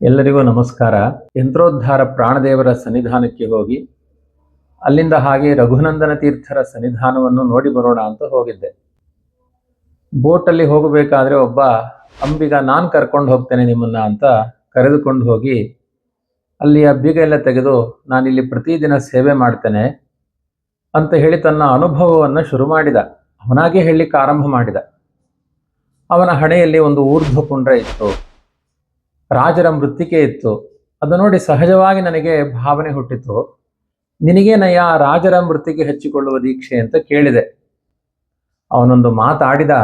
ಎಲ್ಲರಿಗೂ ನಮಸ್ಕಾರ. ಯಂತ್ರೋದ್ಧಾರ ಪ್ರಾಣದೇವರ ಸನ್ನಿಧಾನಕ್ಕೆ ಹೋಗಿ, ಅಲ್ಲಿಂದ ಹಾಗೆ ರಘುನಂದನ ತೀರ್ಥರ ಸನ್ನಿಧಾನವನ್ನು ನೋಡಿ ಬರೋಣ ಅಂತ ಹೋಗಿದ್ದೆ. ಬೋಟಲ್ಲಿ ಹೋಗಬೇಕಾದ್ರೆ ಒಬ್ಬ, ಅಂಬಿಗ ನಾನು ಕರ್ಕೊಂಡು ಹೋಗ್ತೇನೆ ನಿಮ್ಮನ್ನ ಅಂತ ಕರೆದುಕೊಂಡು ಹೋಗಿ, ಅಲ್ಲಿಯ ಬೀಗ ಎಲ್ಲ ತೆಗೆದು ನಾನಿಲ್ಲಿ ಪ್ರತಿದಿನ ಸೇವೆ ಮಾಡ್ತೇನೆ ಅಂತ ಹೇಳಿ ತನ್ನ ಅನುಭವವನ್ನು ಶುರು ಮಾಡಿದ. ಅವನಾಗೆ ಹೇಳಲಿಕ್ಕೆ ಆರಂಭ ಮಾಡಿದ. ಅವನ ಹಣೆಯಲ್ಲಿ ಒಂದು ಊರ್ಧ್ವ ಪುಂಡ್ರ ಇತ್ತು. ರಾಜರ ಮೃತ್ತಿಕೆ ಇತ್ತು. ಅದು ನೋಡಿ ಸಹಜವಾಗಿ ನನಗೆ ಭಾವನೆ ಹುಟ್ಟಿತು. ನಿನಗೆ ನಯಾ ರಾಜರ ಮೃತ್ತಿಗೆ ಹಚ್ಚಿಕೊಳ್ಳುವ ದೀಕ್ಷೆ ಅಂತ ಕೇಳಿದೆ. ಅವನೊಂದು ಮಾತಾಡಿದ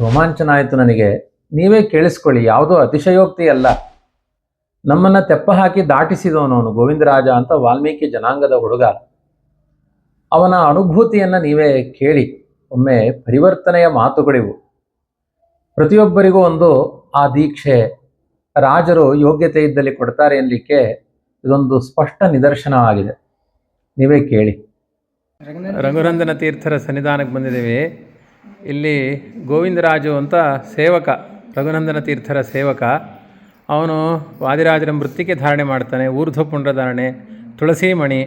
ರೋಮಾಂಚನ ಆಯಿತು ನನಗೆ. ನೀವೇ ಕೇಳಿಸ್ಕೊಳ್ಳಿ, ಯಾವುದೋ ಅತಿಶಯೋಕ್ತಿ ಅಲ್ಲ. ನಮ್ಮನ್ನ ತೆಪ್ಪ ಹಾಕಿ ದಾಟಿಸಿದವನು ಅವನು, ಗೋವಿಂದರಾಜ ಅಂತ ವಾಲ್ಮೀಕಿ ಜನಾಂಗದ ಹುಡುಗ. ಅವನ ಅನುಭೂತಿಯನ್ನ ನೀವೇ ಕೇಳಿ, ಒಮ್ಮೆ ಪರಿವರ್ತನೆಯ ಮಾತುಗಳಿವು. ಪ್ರತಿಯೊಬ್ಬರಿಗೂ ಒಂದು ಆ ದೀಕ್ಷೆ. ರಾಜರು ಯೋಗ್ಯತೆ ಇದ್ದಲ್ಲಿ ಕೊಡ್ತಾರೆ ಎನ್ನಲಿಕ್ಕೆ ಇದೊಂದು ಸ್ಪಷ್ಟ ನಿದರ್ಶನ ಆಗಿದೆ. ನೀವೇ ಕೇಳಿ. ರಘುನಂದನ ತೀರ್ಥರ ಸನ್ನಿಧಾನಕ್ಕೆ ಬಂದಿದ್ದೀವಿ. ಇಲ್ಲಿ ಗೋವಿಂದರಾಜು ಅಂತ ಸೇವಕ ರಘುನಂದನ ತೀರ್ಥರ ಸೇವಕ. ಅವನು ವಾದಿರಾಜರ ಮೃತ್ತಿಕೆ ಧಾರಣೆ ಮಾಡ್ತಾನೆ ಊರ್ಧ್ವ ಪುಂಡ್ರಧಾರಣೆ ತುಳಸಿ ಮಣಿ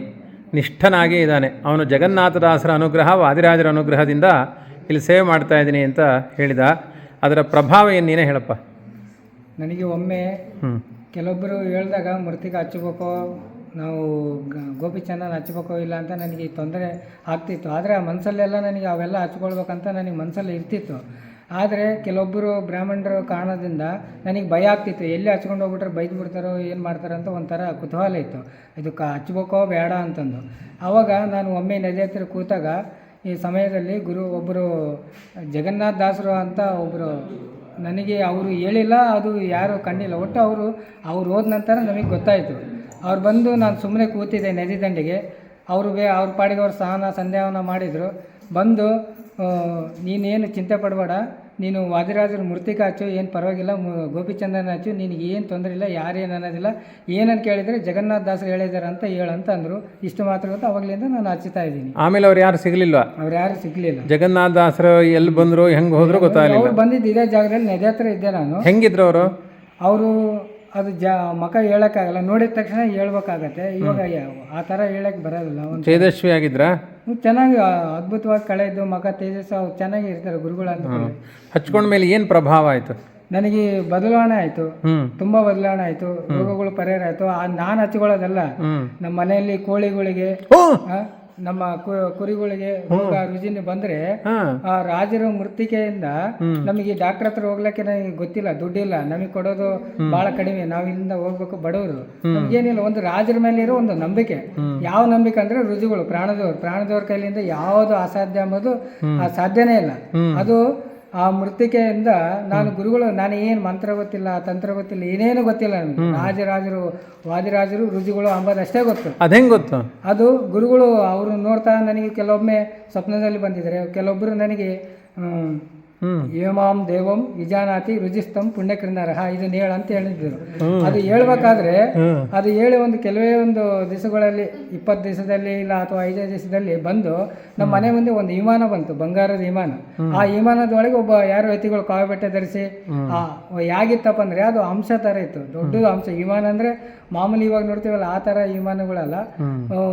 ನಿಷ್ಠನಾಗಿ ಇದ್ದಾನೆ. ಅವನು ಜಗನ್ನಾಥದಾಸರ ಅನುಗ್ರಹ, ವಾದಿರಾಜರ ಅನುಗ್ರಹದಿಂದ ಇಲ್ಲಿ ಸೇವೆ ಮಾಡ್ತಾ ಇದ್ದೀನಿ ಅಂತ ಹೇಳಿದ. ಅದರ ಪ್ರಭಾವ ಏನು ನೀನೇ ಹೇಳಪ್ಪ? ನನಗೆ ಒಮ್ಮೆ ಹ್ಞೂ ಕೆಲವೊಬ್ಬರು ಹೇಳಿದಾಗ ಮೃತಿಗೆ ಹಚ್ಚಬೇಕೋ ನಾವು ಗೋಪಿ ಗೋಪಿಚಂದನ ಹಚ್ಬೇಕೋ ಇಲ್ಲ ಅಂತ ನನಗೆ ತೊಂದರೆ ಆಗ್ತಿತ್ತು. ಆದರೆ ಆ ಮನಸ್ಸಲ್ಲೆಲ್ಲ ನನಗೆ ಅವೆಲ್ಲ ಹಚ್ಕೊಳ್ಬೇಕಂತ ನನಗೆ ಮನಸ್ಸಲ್ಲಿ ಇರ್ತಿತ್ತು. ಆದರೆ ಕೆಲವೊಬ್ಬರು ಬ್ರಾಹ್ಮಣರು ಕಾರಣದಿಂದ ನನಗೆ ಭಯ ಆಗ್ತಿತ್ತು. ಎಲ್ಲಿ ಹಚ್ಕೊಂಡು ಹೋಗ್ಬಿಟ್ರೆ ಬೈದು ಬಿಡ್ತಾರೋ ಏನು ಮಾಡ್ತಾರೋ ಅಂತ ಒಂಥರ ಕುತೂಹಲ ಇತ್ತು. ಇದು ಕ ಹಚ್ಬೇಕೋ ಬೇಡ ಅಂತಂದು. ಆವಾಗ ನಾನು ಒಮ್ಮೆ ನದಿ ಹತ್ತಿರ ಕೂತಾಗ ಈ ಸಮಯದಲ್ಲಿ ಗುರು ಒಬ್ಬರು ಜಗನ್ನಾಥ ದಾಸರು ಅಂತ ಒಬ್ಬರು ನನಗೆ ಅವರು ಹೇಳಿಲ್ಲ, ಅದು ಯಾರೂ ಕಂಡಿಲ್ಲ ಒಟ್ಟು ಅವರು, ಅವ್ರು ಹೋದ ನಂತರ ನಮಗೆ ಗೊತ್ತಾಯಿತು. ಅವ್ರು ಬಂದು ನಾನು ಸುಮ್ಮನೆ ಕೂತಿದ್ದೆ ನದಿ ದಂಡೆಗೆ. ಅವರು ಬೇ, ಅವ್ರ ಪಾಡಿಗೆ ಅವ್ರು ಸ್ನಾನ ಸಂಧ್ಯಾವನ ಮಾಡಿದರು. ಬಂದು ನೀನೇನು ಚಿಂತೆ ಪಡಬೇಡ. ನೀನು ವಾದಿರಾಜರ ಮೂರ್ತಿಗೆ ಹಚ್ಚು ಏನು ಪರವಾಗಿಲ್ಲ ಗೋಪಿಚಂದನ ಹಚ್ಚು ನಿನಗೆ ಏನು ತೊಂದರೆ ಇಲ್ಲ ಯಾರೇನು ಅನ್ನೋದಿಲ್ಲ. ಏನಂತ ಕೇಳಿದರೆ ಜಗನ್ನಾಥ ದಾಸರು ಹೇಳಿದ್ದಾರೆ ಅಂತ ಹೇಳಂತ ಅಂದರು. ಇಷ್ಟು ಮಾತ್ರ ಗೊತ್ತು? ಅವಾಗಲಿಂದ ನಾನು ಹಚ್ಚುತ್ತಾ ಇದ್ದೀನಿ. ಆಮೇಲೆ ಅವ್ರು ಯಾರು ಸಿಗಲಿಲ್ಲ ಅವ್ರು ಯಾರು ಸಿಗಲಿಲ್ಲ. ಜಗನ್ನಾಥ ದಾಸರು ಎಲ್ಲಿ ಬಂದರು ಹೆಂಗೆ ಹೋದ್ರು ಗೊತ್ತಾಗಲಿಲ್ಲ. ಅವ್ರು ಬಂದಿದ್ದು ಇದೇ ಜಾಗದಲ್ಲಿ ನೆದೆ ಹತ್ರ ಇದ್ದೆ ನಾನು. ಹೆಂಗಿದ್ರು ಅವರು? ಅವರು ಅದು ಜ ಮಕ ಹೇಳೋಕ್ಕಾಗಲ್ಲ. ನೋಡಿದ ತಕ್ಷಣ ಹೇಳ್ಬೇಕಾಗತ್ತೆ. ಇವಾಗ ಆ ಥರ ಹೇಳಕ್ಕೆ ಬರೋದಿಲ್ಲ. ಒಂದು ತೇಜಸ್ವಿ ಆಗಿದ್ರಾ? ಚೆನ್ನಾಗಿ ಅದ್ಭುತವಾಗಿ ಕಳೆ ಕಳೆದು ಮಕ ತೇಜಸ್ ಅವ್ರು ಚೆನ್ನಾಗಿ ಇರ್ತಾರೆ ಗುರುಗಳು ಅಂತ ಹಚ್ಕೊಂಡ ಮೇಲೆ ಏನು ಪ್ರಭಾವ ಆಯಿತು? ನನಗೆ ಬದಲಾವಣೆ ಆಯಿತು. ತುಂಬಾ ಬದಲಾವಣೆ ಆಯಿತು. ರೋಗಗಳು ಪರಿಹಾರ ಆಯಿತು. ನಾನು ಹಚ್ಕೊಳ್ಳೋದಲ್ಲ. ನಮ್ಮ ಮನೆಯಲ್ಲಿ ಕೋಳಿಗಳಿಗೆ ಆ, ನಮ್ಮ ಕುರಿಗಳಿಗೆ ರೋಗ ರುಜಿನ ಬಂದ್ರೆ ಆ ರಾಜರ ಮೃತ್ತಿಕೆಯಿಂದ ನಮಗೆ ಡಾಕ್ಟರ್ ಹತ್ರ ಹೋಗ್ಲಕ್ಕೆ ನನಗೆ ಗೊತ್ತಿಲ್ಲ ದುಡ್ಡಿಲ್ಲ. ನಮಗೆ ಕೊಡೋದು ಬಹಳ ಕಡಿಮೆ. ನಾವು ಇಲ್ಲಿಂದ ಹೋಗ್ಬೇಕು ಬಡವರು. ಏನಿಲ್ಲ ಒಂದು ರಾಜರ ಮೇಲೆ ಇರೋ ಒಂದು ನಂಬಿಕೆ. ಯಾವ ನಂಬಿಕೆ ಅಂದ್ರೆ ರುಜುಗಳು ಪ್ರಾಣದವ್ರು. ಪ್ರಾಣದವ್ರ ಕೈಲಿಂದ ಯಾವುದು ಅಸಾಧ್ಯ ಅಂಬೋದು ಆ ಸಾಧ್ಯನೇ ಇಲ್ಲ. ಅದು ಆ ಮೃತ್ತಿಕೆಯಿಂದ ನಾನು ಗುರುಗಳು ನಾನು ಏನು ಮಂತ್ರ ಗೊತ್ತಿಲ್ಲ ತಂತ್ರ ಗೊತ್ತಿಲ್ಲ ಏನೇನು ಗೊತ್ತಿಲ್ಲ ನನಗೆ. ರಾಜರಾಜರು ವಾದಿರಾಜರು ರುಜುಗಳು ಅಂಬೋದಷ್ಟೇ ಗೊತ್ತು. ಅದು ಹೆಂಗೆ ಗೊತ್ತು? ಅದು ಗುರುಗಳು ಅವರು ನೋಡ್ತಾ ನನಗೆ ಕೆಲವೊಮ್ಮೆ ಸ್ವಪ್ನದಲ್ಲಿ ಬಂದಿದ್ದಾರೆ. ಕೆಲವೊಬ್ಬರು ನನಗೆ ಏಮಾಂ ದೇವಂ ವಿಜಾನಾತಿ ರುಜಿಸ್ತಂ ಹಾ ಇದನ್ನ ಹೇಳ ಅಂತ ಹೇಳಿದ್ರು. ಅದು ಹೇಳ್ಬೇಕಾದ್ರೆ ಅದು ಹೇಳಿ ಒಂದು ಕೆಲವೇ ಒಂದು ದಿವಸಗಳಲ್ಲಿ ಇಪ್ಪತ್ತು ದಿವಸದಲ್ಲಿ ಇಲ್ಲ ಅಥವಾ ಐದೈದು ದಿವಸದಲ್ಲಿ ಬಂದು ನಮ್ಮ ಮನೆ ಮುಂದೆ ಒಂದು ವಿಮಾನ ಬಂತು ಬಂಗಾರದ ವಿಮಾನ. ಆ ವಿಮಾನದೊಳಗೆ ಒಬ್ಬ ಯಾರು ವ್ಯಕ್ತಿಗಳು ಕಾವಿ ಬೆಟ್ಟ ಧರಿಸಿ ಆ ಯಾಗಿತ್ತಪ್ಪ ಅಂದ್ರೆ ಅದು ಅಂಶ ತರ ಇತ್ತು. ದೊಡ್ಡದು ಅಂಶ. ವಿಮಾನ ಅಂದ್ರೆ ಮಾಮೂಲಿ ಇವಾಗ ನೋಡ್ತೀವಲ್ಲ ಆ ತರ ವಿಮಾನಗಳಲ್ಲ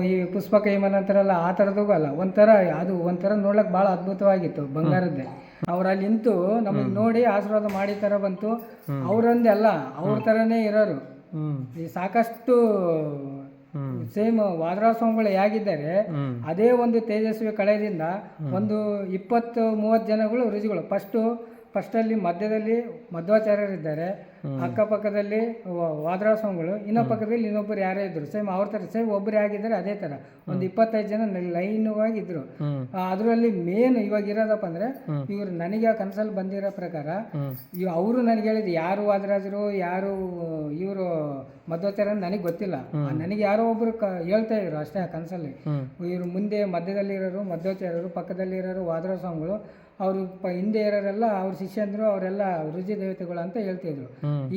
ಈ ಪುಷ್ಪಕ ವಿಮಾನ ಅಂತಾರಲ್ಲ ಆ ಥರದ್ದು ಅಲ್ಲ. ಒಂಥರ ಅದು ಒಂಥರ ನೋಡ್ಲಕ್ ಬಹಳ ಅದ್ಭುತವಾಗಿತ್ತು ಬಂಗಾರದ್ದೇ. ಅವ್ರು ಅಲ್ಲಿ ನಿಂತು ನಮಗೆ ನೋಡಿ ಆಶೀರ್ವಾದ ಮಾಡಿ ತರ ಬಂತು. ಅವರೊಂದೇ ಅಲ್ಲ ಅವ್ರ ತರನೇ ಇರೋರು. ಈ ಸಾಕಷ್ಟು ಸೇಮ್ ವಾದ್ರಾ ಸ್ವಾಮಿಗಳು ಹೇಗಿದ್ದಾರೆ ಅದೇ ಒಂದು ತೇಜಸ್ವಿ ಕಳೆದಿಂದ ಒಂದು ಇಪ್ಪತ್ತು ಮೂವತ್ತು ಜನಗಳು ರುಚಿಗಳು. ಫಸ್ಟು ಫಸ್ಟಲ್ಲಿ ಮಧ್ಯದಲ್ಲಿ ಮಧ್ವಾಚಾರ್ಯರಿದ್ದಾರೆ. ಅಕ್ಕಪಕ್ಕದಲ್ಲಿ ವಾದ್ರಾ ಸ್ವಾಮಿಗಳು ಇನ್ನೊಂದು ಪಕ್ಕದಲ್ಲಿ ಇನ್ನೊಬ್ಬರು ಯಾರೇ ಇದ್ರು. ಸೇಮ್ ಅವ್ರ ಥರ ಸೇಮ್ ಒಬ್ಬರು ಆಗಿದ್ದಾರೆ ಅದೇ ಥರ ಒಂದು ಇಪ್ಪತ್ತೈದು ಜನ ಲೈನ್ ಆಗಿದ್ರು ಅದರಲ್ಲಿ ಮೇನ್ ಇವಾಗ ಇರೋದಪ್ಪ ಅಂದ್ರೆ ಇವರು ನನಗೆ ಆ ಕನಸಲ್ಲಿ ಬಂದಿರೋ ಪ್ರಕಾರ ಇವ್ ಅವರು ನನಗೆ ಹೇಳಿದ್ರು ಯಾರು ವಾದರಾಜರು ಯಾರು ಇವರು ಮಧ್ವಾಚಾರ್ಯ ನನಗೆ ಗೊತ್ತಿಲ್ಲ. ನನಗೆ ಯಾರೋ ಒಬ್ರು ಹೇಳ್ತಾ ಇದ್ರು ಅಷ್ಟೇ ಆ ಕನಸಲ್ಲಿ. ಇವರು ಮುಂದೆ ಮಧ್ಯದಲ್ಲಿ ಇರೋರು ಮಧ್ವಾಚಾರ್ಯರು ಪಕ್ಕದಲ್ಲಿ ಇರೋರು ವಾದ್ರಾ ಸ್ವಾಮಿಗಳು ಅವರು ಪ ಹಿಂದೆ ಇರೋರೆಲ್ಲ ಅವ್ರ ಶಿಷ್ಯಂದ್ರು ಅವರೆಲ್ಲ ರುಜಿ ದೇವತೆಗಳು ಅಂತ ಹೇಳ್ತಿದ್ರು.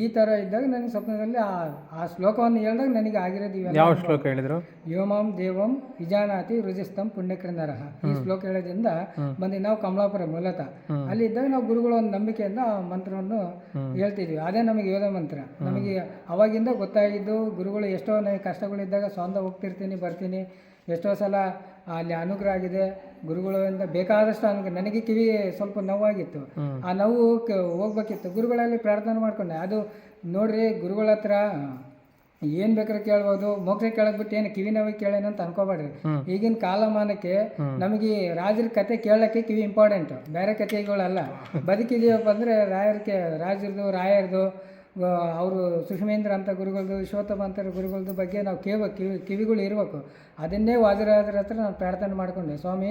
ಈ ತರ ಇದ್ದಾಗ ನನಗೆ ಸ್ವಪ್ನದಲ್ಲಿ ಆ ಆ ಶ್ಲೋಕವನ್ನು ಹೇಳಿದಾಗ ನನಗೆ ಆಗಿರೋದು ಇವೆಲ್ಲ ಯಾವ ಶ್ಲೋಕ ಹೇಳಿದ್ರು? ಯೋಮಂ ದೇವಂ ವಿಜಾನಾತಿ ರುಜಿಸ್ತಂ ಪುಣ್ಯಕೃಂದರಹ ಈ ಶ್ಲೋಕ ಹೇಳೋದ್ರಿಂದ ಬಂದು ನಾವು ಕಮಲಾಪುರ ಮೂಲತ. ಅಲ್ಲಿ ಇದ್ದಾಗ ನಾವು ಗುರುಗಳ ಒಂದು ನಂಬಿಕೆಯಿಂದ ಆ ಮಂತ್ರವನ್ನು ಹೇಳ್ತಿದ್ವಿ. ಅದೇ ನಮಗೆ ಯೋಧ ಮಂತ್ರ. ನಮಗೆ ಅವಾಗಿಂದ ಗೊತ್ತಾಗಿದ್ದು ಗುರುಗಳು ಎಷ್ಟೋ ನನಗೆ ಕಷ್ಟಗಳಿದ್ದಾಗ ಸ್ವಂತ ಹೋಗ್ತಿರ್ತೀನಿ ಬರ್ತೀನಿ. ಎಷ್ಟೋ ಸಲ ಅಲ್ಲಿ ಅನುಗ್ರಹ ಆಗಿದೆ ಗುರುಗಳಿಂದ ಬೇಕಾದಷ್ಟು ಅನುಗ್ರಹ ನನಗೆ ಕಿವಿ ಸ್ವಲ್ಪ ನೋವಾಗಿತ್ತು. ಆ ನೋವು ಹೋಗ್ಬೇಕಿತ್ತು. ಗುರುಗಳಲ್ಲಿ ಪ್ರಾರ್ಥನೆ ಮಾಡ್ಕೊಂಡೆ. ಅದು ನೋಡ್ರಿ ಗುರುಗಳ ಹತ್ರ ಏನು ಬೇಕಾದ್ರೆ ಕೇಳ್ಬೋದು. ಮೋಕ್ಷ ಕೇಳಕ್ ಬಿಟ್ಟು ಏನು ಕಿವಿ ನೋವಿಗೆ ಕೇಳೇನು ಅಂತ ಅನ್ಕೋಬೇಡ್ರಿ. ಈಗಿನ ಕಾಲಮಾನಕ್ಕೆ ನಮಗೆ ರಾಜರ ಕತೆ ಕೇಳಕ್ಕೆ ಕಿವಿ ಇಂಪಾರ್ಟೆಂಟ್ ಬೇರೆ ಕಥೆಗಳಲ್ಲ ಬದುಕಿದೀವಪ್ಪ ಅಂದರೆ ರಾಯರ್ಗೆ ರಾಜರದು ರಾಯರ್ದು ಅವರು ಸುಷಮೇಂದ್ರ ಅಂತ ಗುರುಗಳದ್ದು ಶೋತಮ ಅಂತ ಗುರುಗಳದ್ದು ಬಗ್ಗೆ ನಾವು ಕೇವ ಕಿವಿ ಕಿವಿಗಳು ಇರಬೇಕು. ಅದನ್ನೇ ವಾದಿರಾಜರ ಹತ್ರ ನಾನು ಪ್ರಾರ್ಥನೆ ಮಾಡಿಕೊಂಡೆ ಸ್ವಾಮಿ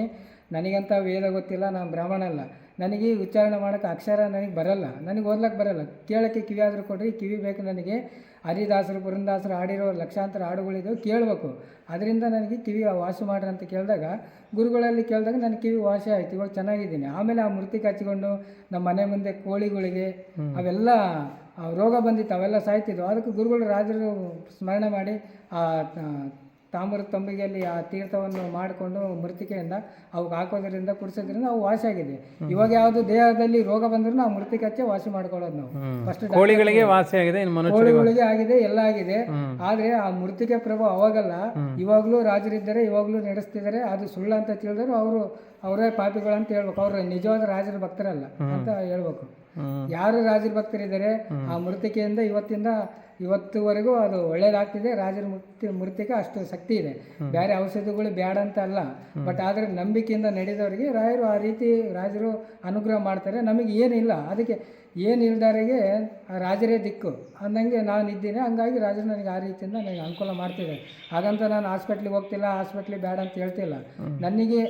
ನನಗಂತ ವೇದ ಗೊತ್ತಿಲ್ಲ ನಾನು ಬ್ರಾಹ್ಮಣ ಅಲ್ಲ. ನನಗೆ ಉಚ್ಚಾರಣೆ ಮಾಡೋಕ್ಕೆ ಅಕ್ಷರ ನನಗೆ ಬರಲ್ಲ. ನನಗೆ ಓದ್ಲಕ್ಕೆ ಬರಲ್ಲ. ಕೇಳೋಕ್ಕೆ ಕಿವಿ ಆದರೂ ಕೊಡ್ರಿ ಕಿವಿ ಬೇಕು ನನಗೆ. ಹರಿದಾಸರು ಪುರಂದಾಸರು ಹಾಡಿರೋ ಲಕ್ಷಾಂತರ ಹಾಡುಗಳಿದ್ದು ಕೇಳಬೇಕು. ಅದರಿಂದ ನನಗೆ ಕಿವಿ ವಾಸಿ ಮಾಡ್ರಿ ಅಂತ ಕೇಳಿದಾಗ ಗುರುಗಳಲ್ಲಿ ಕೇಳಿದಾಗ ನನಗೆ ಕಿವಿ ವಾಸಿ ಆಯಿತು ಇವಾಗ ಚೆನ್ನಾಗಿದ್ದೀನಿ. ಆಮೇಲೆ ಆ ಮೂರ್ತಿ ಕಚ್ಚಿಕೊಂಡು ನಮ್ಮ ಮನೆ ಮುಂದೆ ಕೋಳಿಗಳಿಗೆ ಅವೆಲ್ಲ ರೋಗ ಬಂದಿತ್ತು ಅವೆಲ್ಲ ಸಾಯ್ತಿದ್ವು. ಅದಕ್ಕೆ ಗುರುಗಳು ರಾಜರು ಸ್ಮರಣೆ ಮಾಡಿ ಆ ತಾಮ್ರ ತಾಮ್ರದ ತಂಬಿಗೆಯಲ್ಲಿ ಆ ತೀರ್ಥವನ್ನು ಮಾಡಿಕೊಂಡು ಮೃತಿಕೆಯಿಂದ ಅವಕ್ಕೆ ಹಾಕೋದ್ರಿಂದ ಕುಡಿಸೋದ್ರಿಂದ ಅವು ವಾಸಿ ಆಗಿದೆ ಇವಾಗ ಯಾವುದು ದೇಹದಲ್ಲಿ ರೋಗ ಬಂದ್ರು ನಾವು ಮೃತಿಕೆ ಹಚ್ಚಿ ವಾಸಿ ಮಾಡ್ಕೊಳ್ಳೋದು ನಾವು. ಫಸ್ಟ್ ಕೋಳಿಗಳಿಗೆ ವಾಸಿ ಆಗಿದೆ ಕೋಳಿಗಳಿಗೆ ಆಗಿದೆ ಎಲ್ಲ ಆಗಿದೆ. ಆದ್ರೆ ಆ ಮೃತಿಕೆ ಪ್ರಭು ಅವಾಗಲ್ಲ. ಇವಾಗ್ಲೂ ರಾಜರಿದ್ದಾರೆ ಇವಾಗಲೂ ನಡೆಸ್ತಿದ್ದಾರೆ. ಅದು ಸುಳ್ಳು ಅಂತ ತಿಳಿದ್ರು ಅವರು ಅವರೇ ಪಾಪಿಗಳು ಅಂತ ಹೇಳ್ಬೇಕು. ಅವ್ರ ನಿಜವಾದ ರಾಜರ ಭಕ್ತರಲ್ಲ ಅಂತ ಹೇಳ್ಬೇಕು. ಯಾರು ರಾಜರ ಭಕ್ತರಿದ್ದಾರೆ ಆ ಮೃತಿಕೆಯಿಂದ ಇವತ್ತಿಂದ ಇವತ್ತುವರೆಗೂ ಅದು ಒಳ್ಳೇದಾಗ್ತಿದೆ. ರಾಜರ ಮೃತಿ ಮೃತಿಕೆ ಅಷ್ಟು ಶಕ್ತಿ ಇದೆ. ಬೇರೆ ಔಷಧಿಗಳು ಬೇಡ ಅಂತ ಅಲ್ಲ. ಬಟ್ ಆದರೆ ನಂಬಿಕೆಯಿಂದ ನಡೆದವರಿಗೆ ರಾಯರು ಆ ರೀತಿ ರಾಜರು ಅನುಗ್ರಹ ಮಾಡ್ತಾರೆ. ನಮಗೆ ಏನಿಲ್ಲ. ಅದಕ್ಕೆ ಏನು ಇಲ್ದಾರಿಗೆ ಆ ರಾಜರೇ ದಿಕ್ಕು. ಅಂದಂಗೆ ನಾನು ಇದ್ದೀನಿ ಹಂಗಾಗಿ ರಾಜರು ನನಗೆ ಆ ರೀತಿಯಿಂದ ನನಗೆ ಅನುಕೂಲ ಮಾಡ್ತಿದ್ದಾರೆ ಹಾಗಂತ ನಾನು ಹಾಸ್ಪಿಟ್ಲಿಗೆ ಹೋಗ್ತಿಲ್ಲ ಹಾಸ್ಪಿಟ್ಲಿಗೆ ಬೇಡ ಅಂತ ಹೇಳ್ತಿಲ್ಲ. ನನಗೆ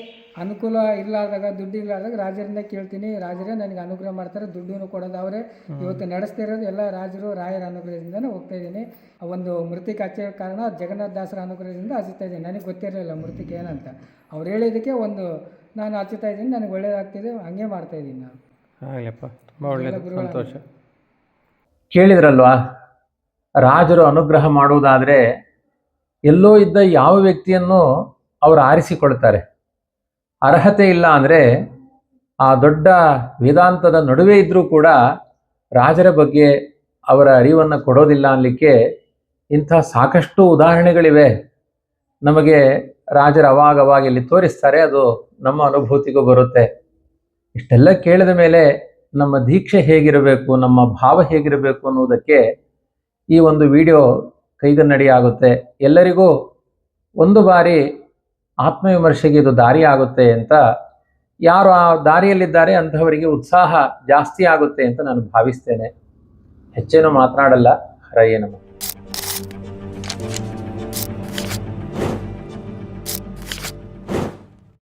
ಅನುಕೂಲ ಇಲ್ಲಾದಾಗ ದುಡ್ಡು ಇಲ್ಲಾದಾಗ ರಾಜರಿಂದ ಕೇಳ್ತೀನಿ. ರಾಜರೇ ನನಗೆ ಅನುಗ್ರಹ ಮಾಡ್ತಾರೆ ದುಡ್ಡು ಕೊಡೋದು ಅವರೇ. ಇವತ್ತು ನಡೆಸ್ತಿರೋದು ಎಲ್ಲ ರಾಜರು ರಾಯರ ಅನುಗ್ರಹದಿಂದನೇ ಹೋಗ್ತಾ ಇದ್ದೀನಿ. ಒಂದು ಮೃತಿಕ ಹಚ್ಚೋ ಕಾರಣ ಜಗನ್ನಾಥ ದಾಸರ ಅನುಗ್ರಹದಿಂದ ಹಚ್ಚುತ್ತಾ ಇದ್ದೀನಿ. ನನಗೆ ಗೊತ್ತಿರಲಿಲ್ಲ ಮೃತಿಕೆ ಏನಂತ. ಅವ್ರು ಹೇಳಿದ್ದಕ್ಕೆ ಒಂದು ನಾನು ಹಚ್ಚುತ್ತಾ ಇದ್ದೀನಿ ನನಗೆ ಒಳ್ಳೇದಾಗ್ತಿದೆ ಹಂಗೆ ಮಾಡ್ತಾ ಇದ್ದೀನಿ ನಾನು. ಆಗ್ಲಪ್ಪ. ಸಂತೋಷ. ಕೇಳಿದ್ರಲ್ವಾ? ರಾಜರು ಅನುಗ್ರಹ ಮಾಡುವುದಾದರೆ ಎಲ್ಲೋ ಇದ್ದ ಯಾವ ವ್ಯಕ್ತಿಯನ್ನು ಅವರು ಆರಿಸಿಕೊಳ್ತಾರೆ. ಅರ್ಹತೆ ಇಲ್ಲ ಅಂದರೆ ಆ ದೊಡ್ಡ ವೇದಾಂತದ ನಡುವೆ ಇದ್ದರೂ ಕೂಡ ರಾಜರ ಬಗ್ಗೆ ಅವರ ಅರಿವನ್ನು ಕೊಡೋದಿಲ್ಲ ಅನ್ನಲಿಕ್ಕೆ ಇಂಥ ಸಾಕಷ್ಟು ಉದಾಹರಣೆಗಳಿವೆ. ನಮಗೆ ರಾಜರು ಅವಾಗ ಇಲ್ಲಿ ತೋರಿಸ್ತಾರೆ, ಅದು ನಮ್ಮ ಅನುಭೂತಿಗೂ ಬರುತ್ತೆ. ಇಷ್ಟೆಲ್ಲ ಕೇಳಿದ ಮೇಲೆ ನಮ್ಮ ದೀಕ್ಷೆ ಹೇಗಿರಬೇಕು, ನಮ್ಮ ಭಾವ ಹೇಗಿರಬೇಕು ಅನ್ನುವುದಕ್ಕೆ ಈ ಒಂದು ವಿಡಿಯೋ ಕೈಗನ್ನಡಿ ಆಗುತ್ತೆ ಎಲ್ಲರಿಗೂ ಒಂದು ಬಾರಿ ಆತ್ಮವಿಮರ್ಶೆಗೆ ಇದು ದಾರಿ ಆಗುತ್ತೆ ಅಂತ, ಯಾರು ಆ ದಾರಿಯಲ್ಲಿದ್ದಾರೆ ಅಂಥವರಿಗೆ ಉತ್ಸಾಹ ಜಾಸ್ತಿ ಆಗುತ್ತೆ ಅಂತ ನಾನು ಭಾವಿಸ್ತೇನೆ. ಹೆಚ್ಚೇನು ಮಾತನಾಡಲ್ಲ. ಹರಯೇ ನಮಃ.